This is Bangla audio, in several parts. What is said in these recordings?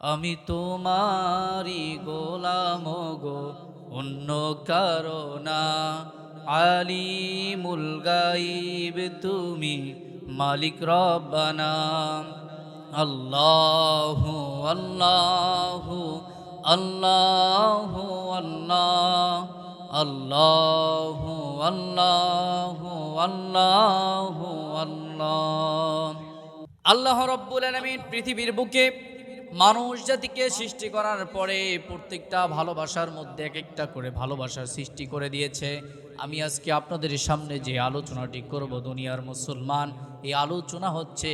আমি তোমারি গোলাম গো, অন্য কারণা আলিমুল গাইব তুমি মালিক রব্বানা। আল্লাহ আল্লাহ আল্লাহ আল্লাহ। আল্লাহ আল্লাহ আল্লাহ আল্লাহ। আল্লাহ রব্বুল আলমিন পৃথিবীর বুকে মানুষ জাতিকে সৃষ্টি করার পরে প্রত্যেকটা ভালোবাসার মধ্যে এক একটা করে ভালোবাসার সৃষ্টি করে দিয়েছে। আমি আজকে আপনাদের সামনে যে আলোচনাটি করব দুনিয়ার মুসলমান, এই আলোচনা হচ্ছে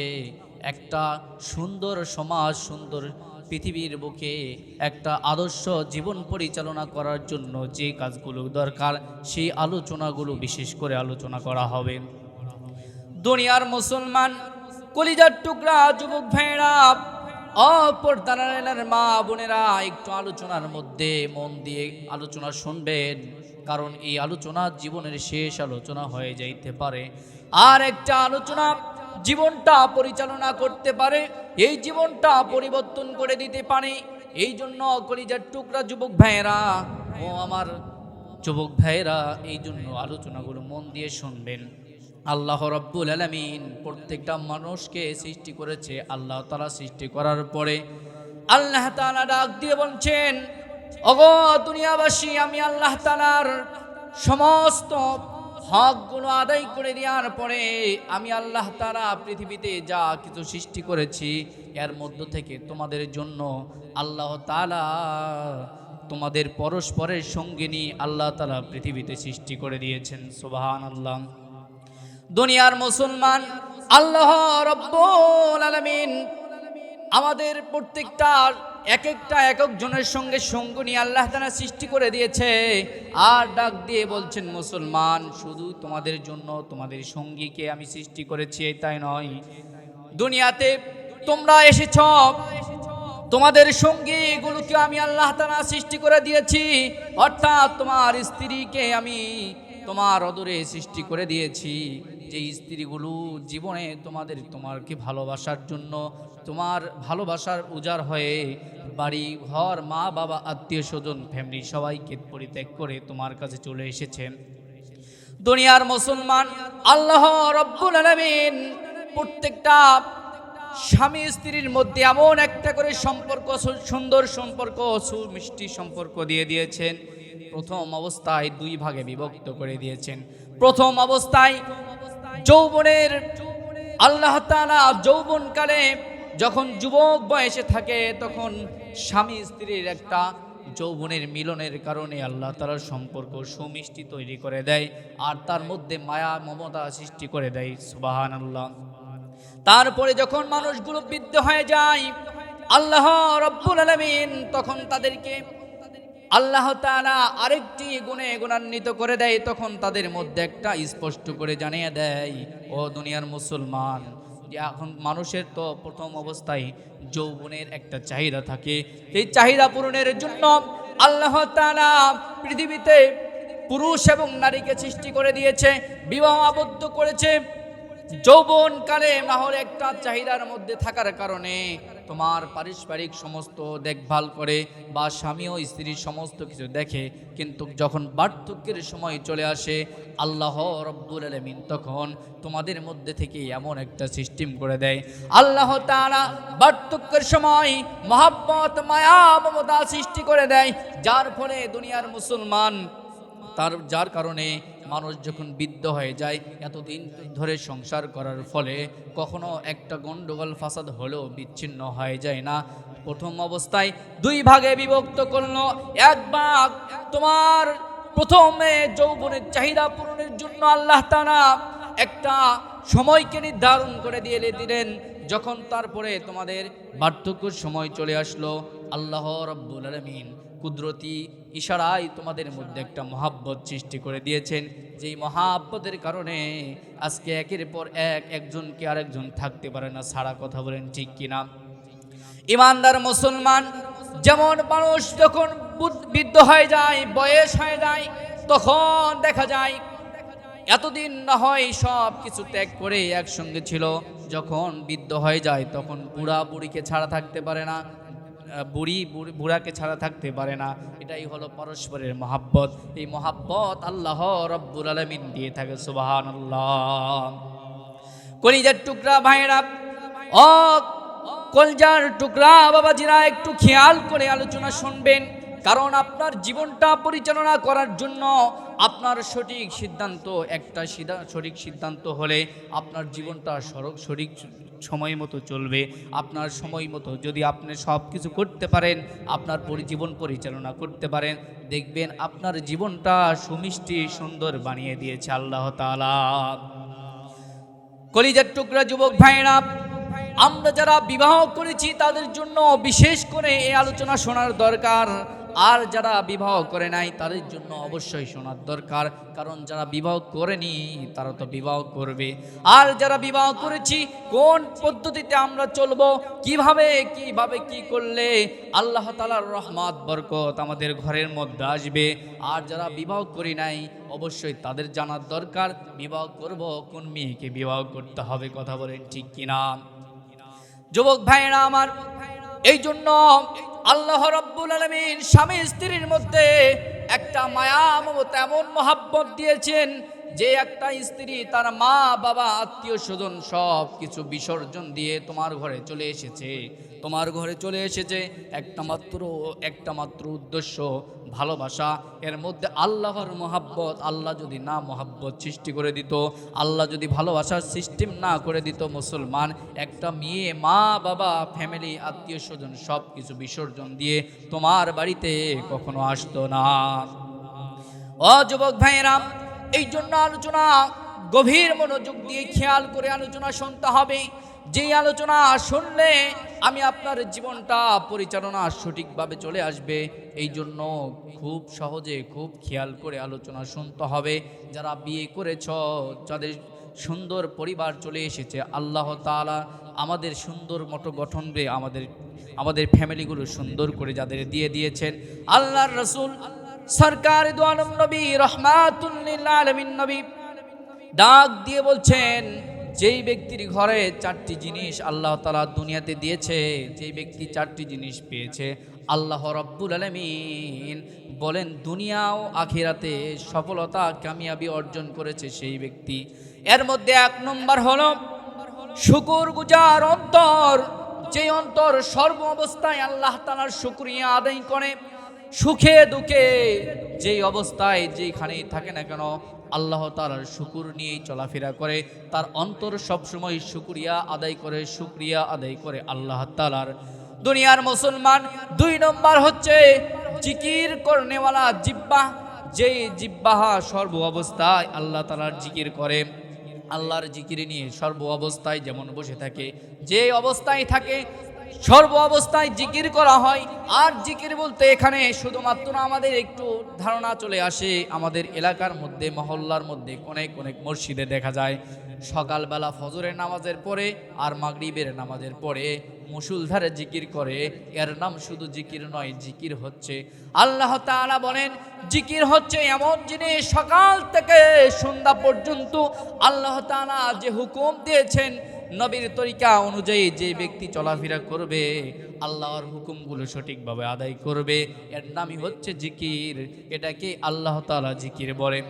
একটা সুন্দর সমাজ, সুন্দর পৃথিবীর বুকে একটা আদর্শ জীবন পরিচালনা করার জন্য যে কাজগুলো দরকার, সেই আলোচনাগুলো বিশেষ করে আলোচনা করা হবে। দুনিয়ার মুসলমান, কলিজার টুকরা, যুবক ভাইরা অপরদানের মা বোনেরা একটু আলোচনার মধ্যে মন দিয়ে আলোচনা শুনবেন, কারণ এই আলোচনা জীবনের শেষ আলোচনা হয়ে যাইতে পারে। আর একটা আলোচনা জীবনটা পরিচালনা করতে পারে, এই জীবনটা পরিবর্তন করে দিতে পারে। এই জন্য কলিজার টুকরা যুবক ভাইয়েরা, ও আমার যুবক ভাইয়েরা, এই জন্য আলোচনাগুলো মন দিয়ে শুনবেন। আল্লাহ রব্বুল আলমিন প্রত্যেকটা মানুষকে সৃষ্টি করেছে। আল্লাহ তালা সৃষ্টি করার পরে আল্লাহ তালা ডাক দিয়ে বলছেন অগ দুনিয়াবাসী, আমি আল্লাহ তালার সমস্ত হকগুলো আদায় করে দেওয়ার পরে আমি আল্লাহ তালা পৃথিবীতে যা কিছু সৃষ্টি করেছি, এর মধ্য থেকে তোমাদের জন্য আল্লাহ তালা তোমাদের পরস্পরের সঙ্গিনী আল্লাহ তালা পৃথিবীতে সৃষ্টি করে দিয়েছেন। সুবাহান আল্লাহ দুনিয়ার মুসলমান, আল্লাহ রব্বুল আলামিন আমাদের প্রত্যেকটা এক একটা এক একজনের সঙ্গে সঙ্গনী আল্লাহ তারা সৃষ্টি করে দিয়েছে। আর ডাক দিয়ে বলছেন, মুসলমান, শুধু তোমাদের জন্য, তোমাদের সঙ্গীকে আমি সৃষ্টি করেছি তাই নয়। দুনিয়াতে তোমরা এসেছ, তোমাদের সঙ্গীগুলোকে আমি আল্লাহ তারা সৃষ্টি করে দিয়েছি। অর্থাৎ তোমার স্ত্রীকে আমি তোমার অদরে সৃষ্টি করে দিয়েছি। যে স্ত্রীগুলো জীবনে তোমাদের, তোমারকে ভালোবাসার জন্য, তোমার ভালোবাসার উজাড় হয়ে বাড়ি ঘর, মা, বাবা, আত্মীয় স্বজন ফ্যামিলি সবাইকে পরিত্যাগ করে তোমার কাছে চলে এসেছে দুনিয়ার মুসলমান, আল্লাহ রব্বুল আলমিন প্রত্যেকটা স্বামী স্ত্রীর মধ্যে এমন একটা করে সম্পর্ক, সুন্দর সম্পর্ক, সুমিষ্টি সম্পর্ক দিয়ে দিয়েছেন। প্রথম অবস্থায় দুই ভাগে বিভক্ত করে দিয়েছেন। প্রথম অবস্থায় যৌবনের আল্লাহ তাআলা যৌবনকালে যখন যুবক বয়সে থাকে, তখন স্বামী স্ত্রীর একটা যৌবনের মিলনের কারণে আল্লাহ তালার সম্পর্ক সুমিষ্টি তৈরি করে দেয় আর তার মধ্যে মায়া, মমতা সৃষ্টি করে দেয়। সুবাহান আল্লাহ তারপরে যখন মানুষগুলো বৃদ্ধ হয়ে যায়, আল্লাহ রব্বুল আলমিন তখন তাদেরকে আল্লাহ তাআলা আরেকটি গুণে গুণান্বিত করে দেয়, তখন তাদের মধ্যে একটা স্পষ্ট করে জানিয়ে দেয়, ও দুনিয়ার মুসলমান, এখন মানুষের তো প্রথম অবস্থায় যৌবনের একটা চাহিদা থাকে। এই চাহিদা পূরণের জন্য আল্লাহ তাআলা পৃথিবীতে পুরুষ এবং নারীকে সৃষ্টি করে দিয়েছে, বিবাহ আবদ্ধ করেছে। যৌবন কালে নাহলে একটা চাহিদার মধ্যে থাকার কারণে তোমার পারিবারিক সমস্ত দেখভাল করে বা স্বামী ও স্ত্রীর সমস্ত কিছু দেখে, কিন্তু যখন বার্ধক্যের সময় চলে আসে, আল্লাহ রব্বুল আলমিন তখন তোমাদের মধ্যে থেকে এমন একটা সিস্টেম করে দেয়। আল্লাহ তারা বার্ধক্যের সময় মহাব্বত, মায়া, মমতা সৃষ্টি করে দেয়, যার ফলে দুনিয়ার মুসলমান তার, যার কারণে মানুষ যখন বৃদ্ধ হয়ে যায়, এতদিন ধরে সংসার করার ফলে কখনো একটা গন্ডগোল ফাসাদ হলেও বিচ্ছিন্ন হয়ে যায় না। প্রথম অবস্থায় দুই ভাগে বিভক্ত করল। এক ভাগ তোমার প্রথমে যৌবনের চাহিদা পূরণের জন্য আল্লাহ তাআলা একটা সময়কে নির্ধারণ করে দিয়ে দিলেন। যখন তারপরে তোমাদের বার্ধক্যের সময় চলে আসলো। আল্লাহ রব্বুল আলমিন কুদরতি ইশারায় তোমাদের মধ্যে একটা মহাব্বত সৃষ্টি করে দিয়েছেন। যেই মহাব্বতের কারণে আজকে একের পর এক একজনকে আরেকজন থাকতে পারে না, সারা কথা বলেন ঠিক কিনা ইমানদার মুসলমান, যেমন মানুষ যখন বৃদ্ধ হয়ে যায়, বয়স হয়ে যায়, তখন দেখা যায় এতদিন না হয় সব কিছু ত্যাগ করে একসঙ্গে ছিল। যখন বৃদ্ধ হয়ে যায়, তখন বুড়া বুড়িকে ছাড়া থাকতে পারে না বুড়ি, বুড়ি- বুড়াকে ছাড়া থাকতে পারে না। এটাই হলো পরস্পরের মহাব্বত। এই মহাব্বত আল্লাহ রব্বুল আলমিন দিয়ে থাকে সুবাহান আল্লাহ কলিজার টুকরা ভাইরা ও কলজার টুকরা বাবাজিরা, একটু খেয়াল করে আলোচনা শুনবেন। কারণ আপনার জীবনটা পরিচালনা করার জন্য আপনার সঠিক সিদ্ধান্ত একটা সঠিক সিদ্ধান্ত হলে আপনার জীবনটা সড়ক সঠিক সময় মতো চলবে। আপনার সময় মতো যদি আপনি সব কিছু করতে পারেন, আপনার জীবন পরিচালনা করতে পারেন, দেখবেন আপনার জীবনটা সুমিষ্টি সুন্দর বানিয়ে দিয়েছে আল্লাহ তাআলা। কলিজার টুকরা যুবক ভাইরা আমরা যারা বিবাহ করেছি তাদের জন্য বিশেষ করে এই আলোচনা শোনার দরকার। আর যারা বিবাহ করে নাই, তাদের জন্য অবশ্যই শোনার দরকার। কারণ যারা বিবাহ করেনি, তারা তো বিবাহ করবে। আর যারা বিবাহ করেছি, কোন পদ্ধতিতে আমরা চলবো, কীভাবে কীভাবে, কি করলে আল্লাহ তালার রহমত, বরকত আমাদের ঘরের মধ্যে আসবে। আর যারা বিবাহ করি নাই, অবশ্যই তাদের জানার দরকার, বিবাহ করব, কোন মেয়েকে বিবাহ করতে হবে, কথা বলেন ঠিক কিনা? যুবক ভাইয়েরা আমার এই জন্য আল্লাহ রব্বুল আলমিন স্বামী স্ত্রীর মধ্যে একটা মায়া মমতা এমন মহাব্বত দিয়েছেন। যে একটা স্ত্রী তার মা, বাবা, আত্মীয় স্বজন সব কিছু বিসর্জন দিয়ে তোমার ঘরে চলে এসেছে। তোমার ঘরে চলে এসেছে একটা মাত্র একটা মাত্র উদ্দেশ্য, ভালোবাসা। এর মধ্যে আল্লাহর মহাব্বত, আল্লাহ যদি না মহাব্বত সৃষ্টি করে দিত, আল্লাহ যদি ভালোবাসার সিস্টেম না করে দিত মুসলমান, একটা মেয়ে, মা, বাবা, ফ্যামিলি, আত্মীয় স্বজন সব কিছু বিসর্জন দিয়ে তোমার বাড়িতে কখনো আসতো না। ও যুবক ভাইয়েরা এই জন্য আলোচনা, গভীর মনোযোগ দিয়ে খেয়াল করে আলোচনা শুনতে হবে। যেই আলোচনা শুনলে আমি আপনার জীবনটা পরিচালনা সঠিকভাবে চলে আসবে। এই জন্য খুব সহজে, খুব খেয়াল করে আলোচনা শুনতে হবে। যারা বিয়ে করেছ, যাদের সুন্দর পরিবার চলে এসেছে, আল্লাহ তাআলা আমাদের সুন্দর মতো গঠন আমাদের আমাদের ফ্যামিলিগুলো সুন্দর করে যাদের দিয়ে দিয়েছেন। আল্লাহর রসুল সরকার দোয়ানম নবী রহমাতুল্লিল আলমিন নবী ডাক দিয়ে বলছেন, যেই ব্যক্তির ঘরে চারটি জিনিস আল্লাহ তালা দুনিয়াতে দিয়েছে, যেই ব্যক্তি চারটি জিনিস পেয়েছে, আল্লাহ রব্বুল আলমিন বলেন, দুনিয়া ও আখিরাতে সফলতা, কামিয়াবি অর্জন করেছে সেই ব্যক্তি। এর মধ্যে এক নম্বর হল, শুকুর গুজার অন্তর যে অন্তর সর্ব অবস্থায় আল্লাহ তালার শুক্রিয়া আদায় করে সুখে দুঃখে যেই অবস্থায় যেইখানেই থাকে না কেন, আল্লাহ তালার শুকুর নিয়েই চলাফেরা করে। তার অন্তর সবসময় শুক্রিয়া আদায় করে, শুক্রিয়া আদায় করে আল্লাহ তালার দুনিয়ার মুসলমান দুই নম্বর হচ্ছে জিকির করনেওয়ালা জিব্বা। যেই জিব্বাহা সর্ব অবস্থায় আল্লাহ তালার জিকির করে, আল্লাহর জিকির নিয়ে সর্ব অবস্থায় যেমন বসে থাকে যে অবস্থায় থাকে সর্ব অবস্থায় জিকির করা হয়। আর জিকির বলতে এখানে শুধুমাত্র আমাদের একটু ধারণা চলে আসে। আমাদের এলাকার মধ্যে, মহল্লার মধ্যে অনেক অনেক মসজিদে দেখা যায়। সকালবেলা ফজরের নামাজের পরে আর মাগরিবের নামাজের পরে মুসুলধারে জিকির করে। এর নাম শুধু জিকির নয়, জিকির হচ্ছে। আল্লাহ তাআলা বলেন, জিকির হচ্ছে এমন জিনিস সকাল থেকে সন্ধ্যা পর্যন্ত আল্লাহ তাআলা যে হুকুম দিয়েছেন নবীর তরিকা অনুযায়ী যে ব্যক্তি চলাফেরা করবে, আল্লাহর হুকুমগুলো সঠিকভাবে আদায় করবে। এর নামই হচ্ছে জিকির। এটাকে আল্লাহ তাআলা জিকির বলে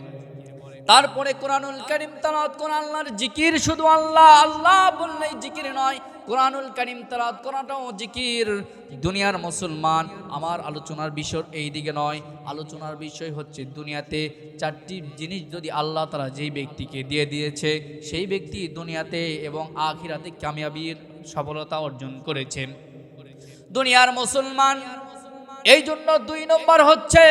তারপরে কোরআনুল করিম তালাত কোন আল্লাহর জিকির শুধু আল্লাহ আল্লাহ বললেই জিকির নয় কোরআনুল করিম তালাত করাটাও জিকির। দুনিয়ার মুসলমান, আমার আলোচনার বিষয় এই দিকে নয়। আলোচনার বিষয় হচ্ছে দুনিয়াতে চারটি জিনিস যদি আল্লাহ তারা যেই ব্যক্তিকে দিয়ে দিয়েছে, সেই ব্যক্তি দুনিয়াতে এবং আখিরাতে কামিয়াবির সফলতা অর্জন করেছেন। দুনিয়ার মুসলমান এই জন্য দুই নম্বর হচ্ছে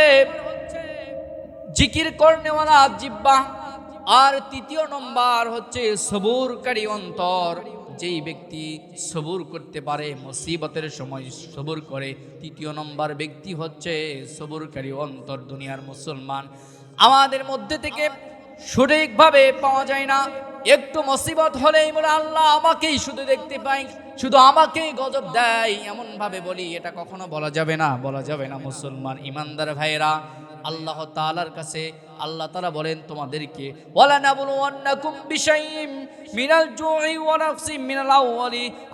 জিকির করনেওয়ালা জিব্বা। আর তৃতীয় নম্বর হচ্ছে সবুরকারী অন্তর। যেই ব্যক্তি সবুর করতে পারে, মুসিবতের সময় সবুর করে, তৃতীয় নম্বর ব্যক্তি হচ্ছে সবুরকারী অন্তর দুনিয়ার মুসলমান। আমাদের মধ্যে থেকে সঠিকভাবে পাওয়া যায় না। একটু মুসিবত হলেই বলে, আল্লাহ, আমাকেই শুধু দেখতে পাই, শুধু আমাকেই গজব দেয়। এমন ভাবে বলি, এটা কখনো বলা যাবে না, বলা যাবে না মুসলমান। ইমানদার ভাইরা আল্লাহ তাআলার কাছে আল্লাহ তাআলা বলেন তোমাদেরকে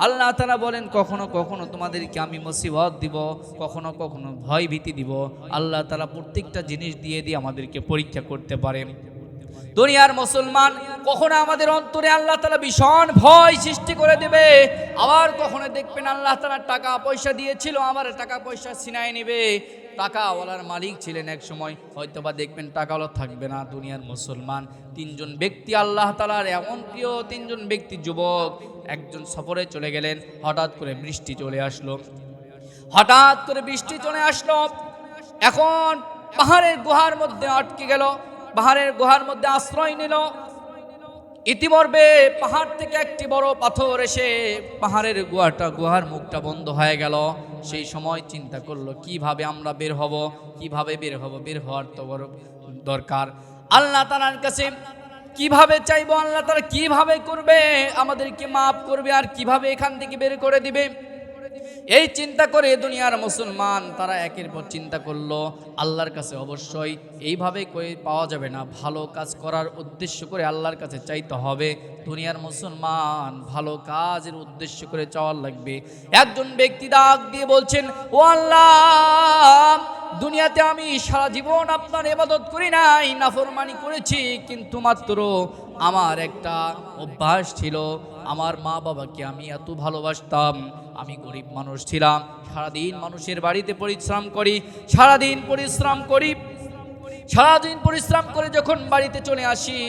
আল্লাহ তাআলা বলেন, কখনো কখনো তোমাদেরকে আমি মুসিবত দিব, কখনো কখনো ভয় ভীতি দিব। আল্লাহ তাআলা প্রত্যেকটা জিনিস দিয়ে দিয়ে আমাদেরকে পরীক্ষা করতে পারেন। দুনিয়ার মুসলমান কখনো আমাদের অন্তরে আল্লাহ তালা ভীষণ ভয় সৃষ্টি করে দেবে। আবার কখনো দেখবেন আল্লাহ তালা টাকা পয়সা দিয়েছিল, আমার টাকা পয়সা ছিনায় নেবে। টাকাওয়ালার মালিক ছিলেন এক সময় হয়তো বা দেখবেন টাকাওয়ালা থাকবে না, দুনিয়ার মুসলমান। তিনজন ব্যক্তি আল্লাহ তালার এমন প্রিয় তিনজন ব্যক্তি যুবক, একজন সফরে চলে গেলেন, হঠাৎ করে বৃষ্টি চলে আসলো। হঠাৎ করে বৃষ্টি চলে আসলো। এখন পাহাড়ের গুহার মধ্যে আটকে গেল, পাহাড়ের গুহার মধ্যে আশ্রয় নিল। ইতিমধ্যে পাহাড় থেকে একটি বড় পাথর এসে পাহাড়ের গুহাটা, গুহার মুখটা বন্ধ হয়ে গেল। সেই সময় চিন্তা করল, কীভাবে আমরা বের হব? কীভাবে বের হব? বের হওয়ার তো বড় দরকার। আল্লাহ তালার কাছে, কীভাবে চাইব? আল্লাহ তারা কীভাবে করবে? আমাদেরকে মাফ করবে আর কীভাবে এখান থেকে বের করে দিবে? এই চিন্তা করে দুনিয়ার মুসলমান, তারা একের পর চিন্তা করল, আল্লাহর কাছে অবশ্যই এইভাবে করে পাওয়া যাবে না। ভালো কাজ করার উদ্দেশ্য করে আল্লাহর কাছে চাইতে হবে। দুনিয়ার মুসলমান ভালো কাজের উদ্দেশ্য করে চাওয়ার লাগবে। একজন ব্যক্তি ডাক দিয়ে বলছেন, ও আল্লাহ, দুনিয়াতে আমি সারা জীবন আপনার এবাদত করি নাই, নাফরমানি করেছি, কিন্তু মাত্র আমার একটা অভ্যাস ছিল, আমার মা বাবাকে আমি এত ভালোবাসতাম, আমি গরিব মানুষ ছিলাম, সারাদিন মানুষের বাড়িতে পরিশ্রম করি, সারাদিন পরিশ্রম করি, সারাদিন পরিশ্রম করে যখন বাড়িতে চলে আসি,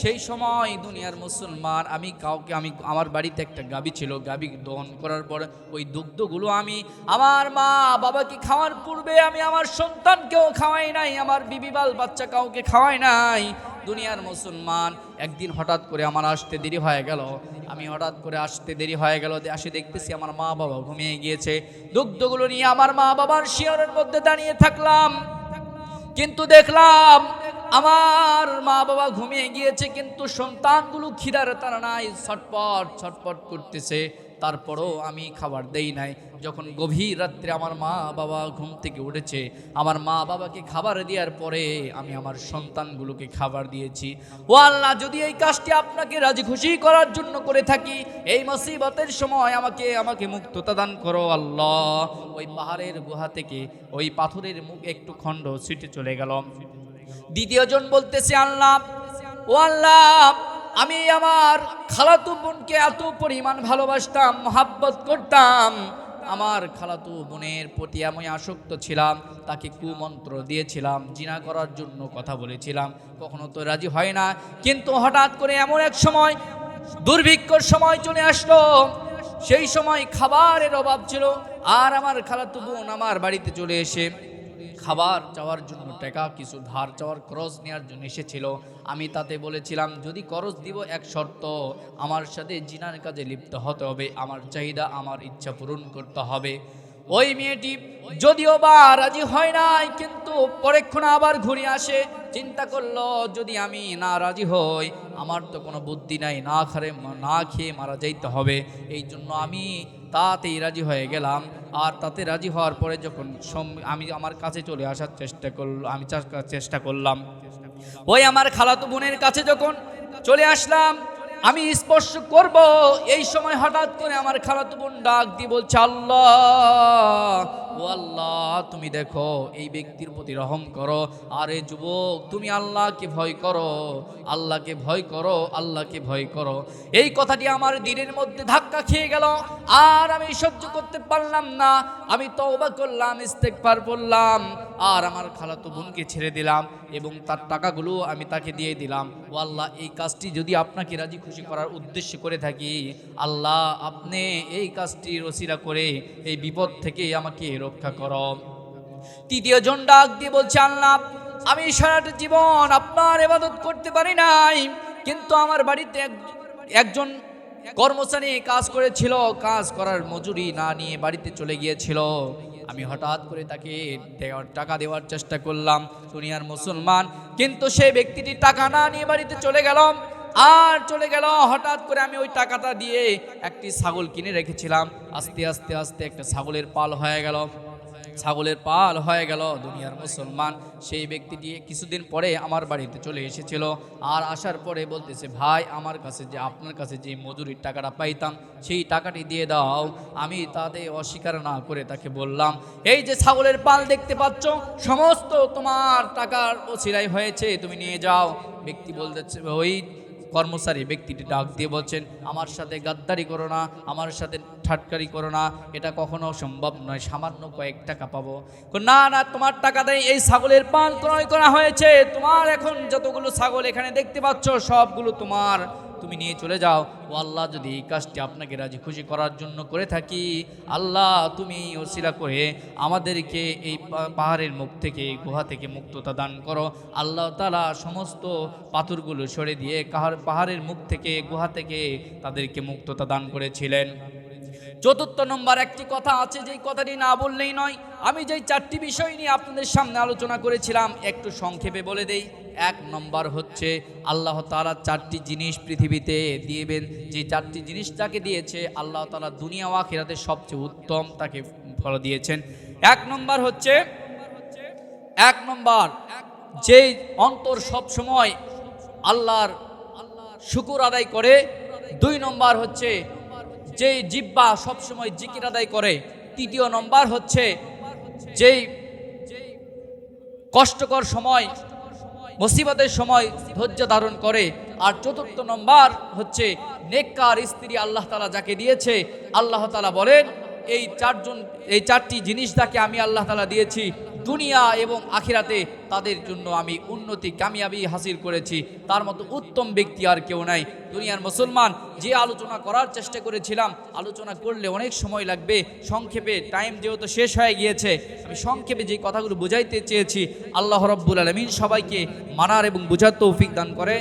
সেই সময় দুনিয়ার মুসলমান, আমি কাউকে, আমি আমার বাড়িতে একটা গাবি ছিল, গাবি দহন করার পর ওই দুগ্ধগুলো আমি আমার মা বাবাকে খাওয়ার পূর্বে আমি আমার সন্তানকেও খাওয়াই নাই, আমার বিবিবাল বাচ্চা কাউকে খাওয়াই নাই। দুনিয়ার মুসলমান একদিন হঠাৎ করে আমার আসতে দেরি হয়ে গেল। আমি হঠাৎ করে আসতে দেরি হয়ে গেল আসে দেখতেছি আমার মা বাবা ঘুমিয়ে গিয়েছে। দুগ্ধগুলো নিয়ে আমার মা বাবার শিয়রের মধ্যে দাঁড়িয়ে থাকলাম। কিন্তু দেখলাম আমার মা বাবা ঘুমিয়ে গিয়েছে, কিন্তু সন্তানগুলো খিদার তারা নাই, ছটপট ছটপট করতেছে। তারপরও আমি খাবার দেই নাই। যখন গভীর রাত্রে আমার মা বাবা ঘুম থেকে উঠেছে, আমার মা বাবাকে খাবার দেওয়ার পরে আমি আমার সন্তানগুলোকে খাবার দিয়েছি। ও আল্লাহ, যদি এই কাজটি আপনাকে রাজি খুশি করার জন্য করে থাকি, এই মুসিবতের সময় আমাকে আমাকে মুক্ততা দান করো আল্লাহ। ওই পাহাড়ের গুহা থেকে ওই পাথরের মুখ একটু খণ্ড সিটে চলে গেল। দ্বিতীয়জন বলতেছে, আল্লাহ, ও আল্লাহ আমি আমার খালাতু বোনকে এত পরিমাণ ভালোবাসতাম, মহাব্বত করতাম। আমার খালাতু বোনের প্রতি আমি আসক্ত ছিলাম, তাকে কুমন্ত্র দিয়েছিলাম, জিনা করার জন্য কথা বলেছিলাম। কখনো তো রাজি হয় না, কিন্তু হঠাৎ করে এমন এক সময় দুর্ভিক্ষর সময় চলে আসলো। সেই সময় খাবারের অভাব ছিল, আর আমার খালাতু বোন আমার বাড়িতে চলে এসে খাবার চাওয়ার জন্য, টাকা কিছু ধার চাওয়ার খরচ নেওয়ার জন্য এসেছিল। আমি তাতে বলেছিলাম, যদি খরচ দিব এক শর্ত, আমার সাথে জিনার কাজে লিপ্ত হতে হবে, আমার চাহিদা আমার ইচ্ছা পূরণ করতে হবে। ওই মেয়েটি, যদিও বা রাজি হয় নাই, কিন্তু পরেক্ষণ আবার ঘুরে আসে, চিন্তা করল যদি আমি না রাজি হই, আমার তো কোনো বুদ্ধি নাই, না খারে, না খেয়ে মারা যাইতে হবে। এই জন্য আমি তাতেই রাজি হয়ে গেলাম। আর তাতে রাজি হওয়ার পরে যখন আমি আমার কাছে চলে আসার চেষ্টা করল আমি চেষ্টা করলাম। ওই আমার খালাতো বোনের কাছে যখন চলে আসলাম, আমি স্পর্শ করব। এই সময় হঠাৎ করে আমার খালাতো বোন ডাক দিয়ে বলছে, আল্লাহ ও আল্লাহ, তুমি দেখো, এই ব্যক্তির প্রতি রহম করো। আরে যুবক, তুমি আল্লাহকে ভয় করো। আল্লাহকে ভয় করো, আল্লাহকে ভয় করো। এই কথাটি আমার দিনের মধ্যে ধাক্কা খেয়ে গেল। আর আমি সহ্য করতে পারলাম না। আমি তওবা করলাম, ইস্তেগফার বললাম আর আমার খালাতো বোনকে ছেড়ে দিলাম এবং তার টাকাগুলো আমি তাকে দিয়ে দিলাম। ও আল্লাহ, এই কাজটি যদি আপনাকে রাজি খুশি করার উদ্দেশ্য করে থাকি, আল্লাহ, আপনি এই কাজটি রসিরা করে এই বিপদ থেকে আমাকে রক্ষা করো। তৃতীয় জন ডাক দিয়ে বলছে, আল্লাহ, আমি সারাটা জীবন আপনার এবাদত করতে পারি নাই, কিন্তু আমার বাড়িতে এক- একজন কর্মচারী কাজ করেছিল, কাজ করার মজুরি না নিয়ে বাড়িতে চলে গিয়েছিল। আমি হঠাৎ করে তাকে টাকা দেওয়ার চেষ্টা করলাম, দুনিয়ার মুসলমান, কিন্তু সেই ব্যক্তিটি টাকা না নিয়ে বাড়িতে চলে গেল। আর চলে গেল, হঠাৎ করে আমি ওই টাকাটা দিয়ে একটি ছাগল কিনে রেখেছিলাম। আস্তে আস্তে আস্তে একটা ছাগলের পাল হয়ে গেল। ছাগলের পাল হয়ে গেল, দুনিয়ার মুসলমান। সেই ব্যক্তিটি কিছুদিন পরে আমার বাড়িতে চলে এসেছিল। আর আসার পরে বলতেছে, ভাই, আমার কাছে যে, আপনার কাছে যে মজুরির টাকাটা পাইতাম, সেই টাকাটি দিয়ে দাও। আমি তাতে অস্বীকার না করে তাকে বললাম, এই যে ছাগলের পাল দেখতে পাচ্ছ, সমস্ত তোমার টাকার ওসিলাই হয়েছে, তুমি নিয়ে যাও। ব্যক্তি বলতেছে, ওই কর্মচারী ব্যক্তিটি ডাক দিয়ে বলছেন, আমার সাথে গাদ্দারি করো না, আমার সাথে ঠাটকারি করো না, এটা কখনো সম্ভব নয়, সামান্য কয়েক টাকা পাবো। না না, তোমার টাকা দেয় এই ছাগলের পান ক্রয় করা হয়েছে, তোমার এখন যতগুলো ছাগল এখানে দেখতে পাচ্ছ, সবগুলো তোমার তুমি নিয়ে চলে যাও। ও আল্লাহ, যদি এই কাজটি আপনাকে রাজি খুশি করার জন্য করে থাকি, আল্লাহ তুমি ওসিলা করে আমাদেরকে এই পাহাড়ের মুখ থেকে, এই গুহা থেকে মুক্ততা দান করো। আল্লাহ তালা সমস্ত পাথরগুলো সরে দিয়ে কাহার, পাহাড়ের মুখ থেকে, গুহা থেকে তাদেরকে মুক্ততা দান করেছিলেন। চতুর্থ নম্বর একটি কথা আছে, যেই কথাটি না বললেই নয়। আমি যেই চারটি বিষয় নিয়ে আপনাদের সামনে আলোচনা করেছিলাম, একটু সংক্ষেপে বলে দেই। এক নম্বর হচ্ছে, আল্লাহ তালা চারটি জিনিস পৃথিবীতে দিয়েবেন। যে চারটি জিনিস তাকে দিয়েছে, আল্লাহ তালা দুনিয়া আখিরাতে সবচেয়ে উত্তম তাকে ফল দিয়েছেন। এক নম্বর হচ্ছে, এক নম্বর, যেই অন্তর সব সময় আল্লাহর শুকুর আদায় করে। দুই নম্বর হচ্ছে যেই জিব্বা সবসময় জিকির আদায় করে, তৃতীয় নম্বর হচ্ছে যেই কষ্টকর সময়, মুসিবতের সময় ধৈর্য ধারণ করে। আর চতুর্থ নম্বর হচ্ছে নেককার স্ত্রী আল্লাহ তালা যাকে দিয়েছে, আল্লাহ তালা বলেন, এই চারজন, এই চারটি জিনিস তাকে আমি আল্লাহ তালা দিয়েছি দুনিয়া এবং আখিরাতে তাদের জন্য আমি উন্নতি, কামিয়াবি হাসিল করেছি। তার মতো উত্তম ব্যক্তি আর কেউ নাই। দুনিয়ার মুসলমান যে আলোচনা করার চেষ্টা করেছিলাম, আলোচনা করলে অনেক সময় লাগবে। সংক্ষেপে টাইম যেহেতু শেষ হয়ে গিয়েছে, আমি সংক্ষেপে যে কথাগুলো বুঝাইতে চেয়েছি, আল্লাহ রব্বুল আলমিন সবাইকে মানার এবং বোঝার তৌফিক দান করে।